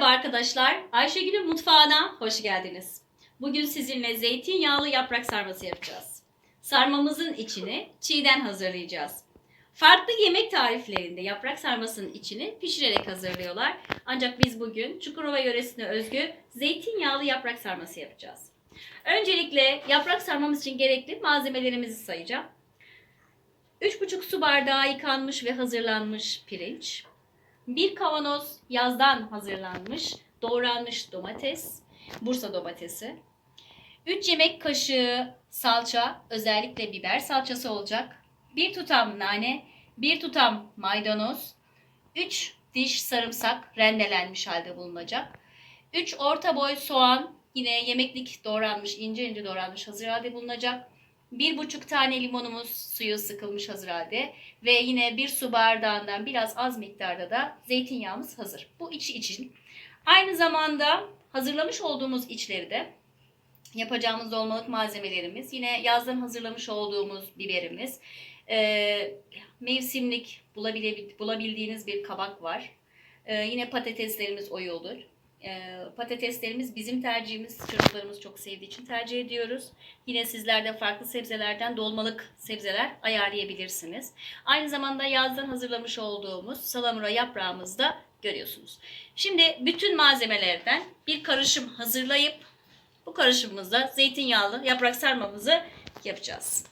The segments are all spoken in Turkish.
Merhaba arkadaşlar. Ayşegül'ün mutfağına hoş geldiniz. Bugün sizinle zeytinyağlı yaprak sarması yapacağız. Sarmamızın içini çiğden hazırlayacağız. Farklı yemek tariflerinde yaprak sarmasının içini pişirerek hazırlıyorlar. Ancak biz bugün Çukurova yöresine özgü zeytinyağlı yaprak sarması yapacağız. Öncelikle yaprak sarmamız için gerekli malzemelerimizi sayacağım. 3,5 su bardağı yıkanmış ve hazırlanmış pirinç, bir kavanoz yazdan hazırlanmış doğranmış domates, Bursa domatesi. 3 yemek kaşığı salça, özellikle biber salçası olacak. 1 tutam nane, 1 tutam maydanoz, 3 diş sarımsak rendelenmiş halde bulunacak. 3 orta boy soğan, yine yemeklik doğranmış, ince ince doğranmış hazır halde bulunacak. 1,5 tane limonumuz suyu sıkılmış hazır halde. Ve yine bir su bardağından biraz az miktarda da zeytinyağımız hazır. Bu içi için. Aynı zamanda hazırlamış olduğumuz içleri de yapacağımız dolmalık malzemelerimiz. Yine yazdan hazırlamış olduğumuz biberimiz. e, mevsimlik bulabile- bulabildiğiniz bir kabak var. E, yine patateslerimiz oyulur. E, patateslerimiz bizim tercihimiz. Çocuklarımız çok sevdiği için tercih ediyoruz. Yine sizler de farklı sebzelerden dolmalık sebzeler ayarlayabilirsiniz. Aynı zamanda yazdan hazırlamış olduğumuz salamura yaprağımızı da görüyorsunuz. Şimdi bütün malzemelerden bir karışım hazırlayıp bu karışımımızda zeytinyağlı yaprak sarmamızı yapacağız.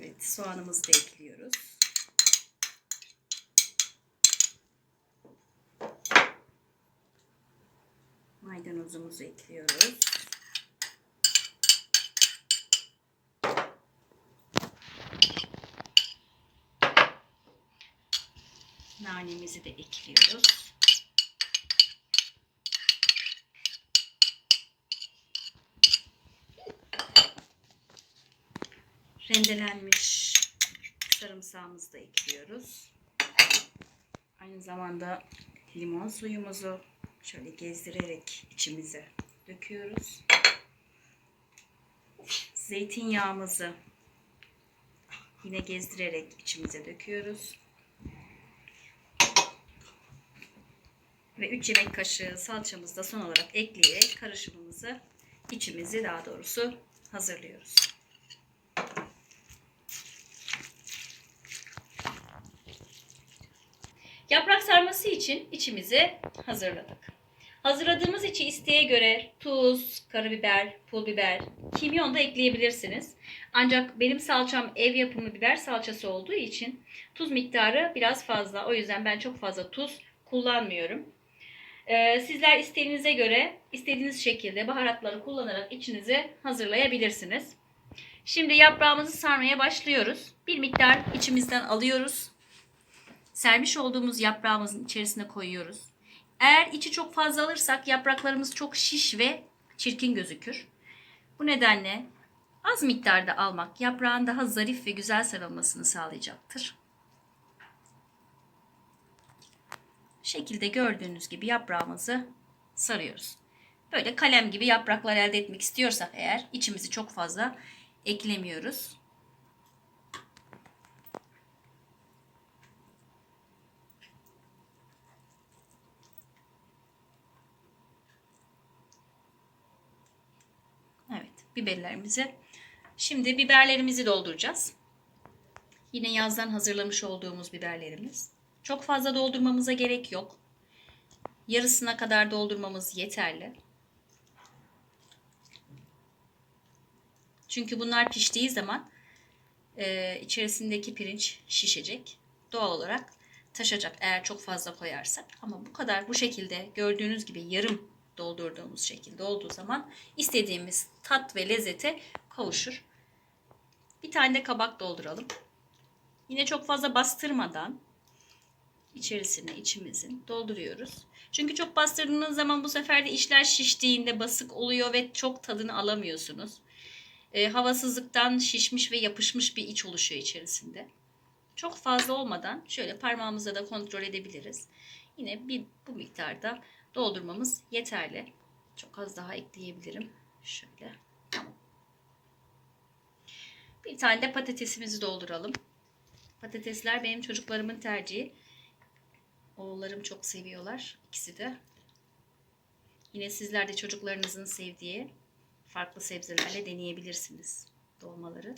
Evet, soğanımızı da ekliyoruz. Maydanozumuzu ekliyoruz. Nanemizi de ekliyoruz. rendelenmiş sarımsağımızı da ekliyoruz. Aynı zamanda limon suyumuzu şöyle gezdirerek içimize döküyoruz. Zeytinyağımızı yine gezdirerek içimize döküyoruz. Ve 3 yemek kaşığı salçamızı da son olarak ekleyerek karışımımızı içimizi daha doğrusu hazırlıyoruz. Yaprak sarması için içimizi hazırladık. Hazırladığımız içi isteğe göre tuz, karabiber, pul biber, kimyon da ekleyebilirsiniz. Ancak benim salçam ev yapımı biber salçası olduğu için tuz miktarı biraz fazla. O yüzden ben çok fazla tuz kullanmıyorum. Ee, sizler isteğinize göre istediğiniz şekilde baharatları kullanarak içinizi hazırlayabilirsiniz. Şimdi yaprağımızı sarmaya başlıyoruz. Bir miktar içimizden alıyoruz sermiş olduğumuz yaprağımızın içerisine koyuyoruz. Eğer içi çok fazla alırsak yapraklarımız çok şiş ve çirkin gözükür. Bu nedenle az miktarda almak yaprağın daha zarif ve güzel sarılmasını sağlayacaktır. Şekilde gördüğünüz gibi yaprağımızı sarıyoruz. Böyle kalem gibi yapraklar elde etmek istiyorsak eğer içimizi çok fazla eklemiyoruz. Evet, biberlerimizi. Şimdi biberlerimizi dolduracağız. Yine yazdan hazırlamış olduğumuz biberlerimiz. Çok fazla doldurmamıza gerek yok. Yarısına kadar doldurmamız yeterli. Çünkü bunlar piştiği zaman e, içerisindeki pirinç şişecek. Doğal olarak taşacak eğer çok fazla koyarsak. Ama bu kadar bu şekilde gördüğünüz gibi yarım doldurduğumuz şekilde olduğu zaman istediğimiz tat ve lezzete kavuşur. Bir tane de kabak dolduralım. Yine çok fazla bastırmadan içerisine içimizin dolduruyoruz. Çünkü çok bastırdığınız zaman bu sefer de işler şiştiğinde basık oluyor ve çok tadını alamıyorsunuz. E, havasızlıktan şişmiş ve yapışmış bir iç oluşuyor içerisinde. Çok fazla olmadan şöyle parmağımızla da kontrol edebiliriz. Yine bir bu miktarda doldurmamız yeterli. Çok az daha ekleyebilirim. Şöyle. Bir tane de patatesimizi dolduralım. Patatesler benim çocuklarımın tercihi. Oğullarım çok seviyorlar. ikisi de. Yine sizler de çocuklarınızın sevdiği farklı sebzelerle deneyebilirsiniz dolmaları.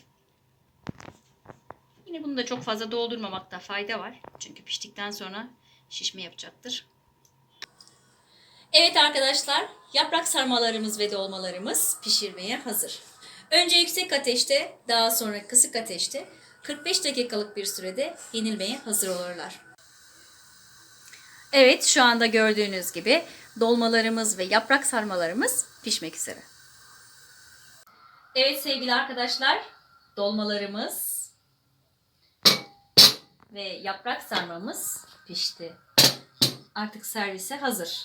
Yine bunu da çok fazla doldurmamakta fayda var. Çünkü piştikten sonra şişme yapacaktır. Evet arkadaşlar, yaprak sarmalarımız ve dolmalarımız pişirmeye hazır. Önce yüksek ateşte, daha sonra kısık ateşte 45 dakikalık bir sürede yenilmeye hazır olurlar. Evet, şu anda gördüğünüz gibi dolmalarımız ve yaprak sarmalarımız pişmek üzere. Evet sevgili arkadaşlar, dolmalarımız ve yaprak sarmamız pişti. Artık servise hazır.